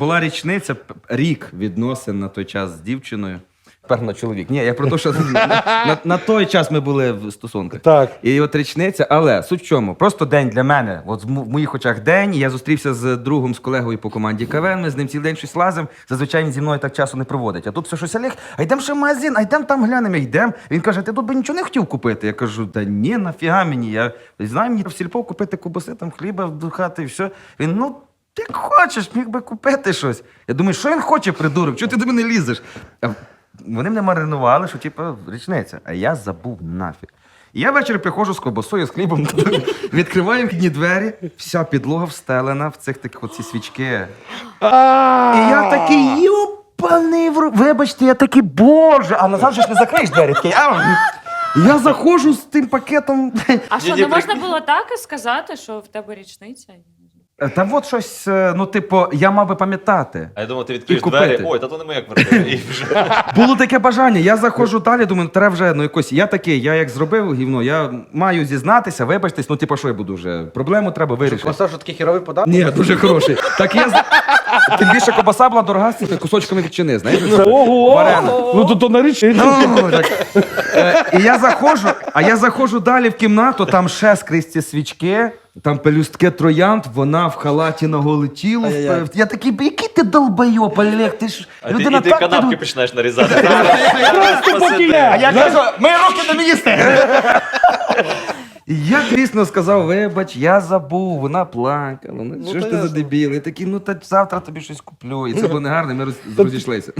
Була річниця, рік відносин на той час з дівчиною. Тепер на чоловік. Ні, я про те, що на, на, на той час ми були в стосунках. Так. І от річниця, але суть в чому? Просто день для мене. От в мо- в моїх очах день. Я зустрівся з другом, з колегою по команді КВН. Ми з ним цілий день щось лазимо. Зазвичай він зі мною так часу не проводить. А тут все щось Олег, а йдемо ще в магазин, а йдемо там глянемо, йдемо. Він каже: ти тут би нічого не хотів купити. Я кажу, та ні, нафіга мені. Я знаю, мені в сільпо купити кубаси, там хліба до хати і все. Він ну. Як хочеш, міг би купити щось. Я думаю, що він хоче, придурок? Чого ти до мене лізеш? А вони мене маринували, що типу річниця, а я забув нафіг. І я ввечері приходжу з ковбасою, з хлібом, відкриваю вхідні двері, вся підлога встелена в цих таких оці свічки. І я такий, юпаний, в вибачте, я такий, боже, а назад же ж не закриєш двері. Я заходжу з тим пакетом. А що, не можна було так і сказати, що в тебе річниця? Та от щось, е, ну, типу, я мав би пам'ятати. А я думав, ти відкриєш І купити. двері. Ой, та то не моя квартира. І вже. Було таке бажання. Я заходжу далі, думаю, ну, треба вже ну якось. Я такий, я як зробив гівно, я маю зізнатися, вибачтесь, ну типу, що я буду вже. Проблему треба вирішити. Кобаса, що такий хіровий подарок? Ні, дуже хороший. Так я тим більше кобаса була дорога з цими кусочками ветчини, знаєш? Ого! Варена. Ну то, то на річ. Ну, так. Е, і я заходжу, а я заходжу далі в кімнату, там ще скрізь ці свічки, там пелюстки троянд, вона в халаті на голе тіло. Ай-яй-яй. Я такий, який ти долбайоб, Олег, ти ж А ти, людина і ти так канапки починаєш нарізати. А я кажу, ми руки їсти. І я, звісно, сказав, вибач, я забув, вона плакала. Ну, що ж ти за ясно. дебіл? І такий, ну та завтра тобі щось куплю. І це було негарно, і ми роз- розійшлися.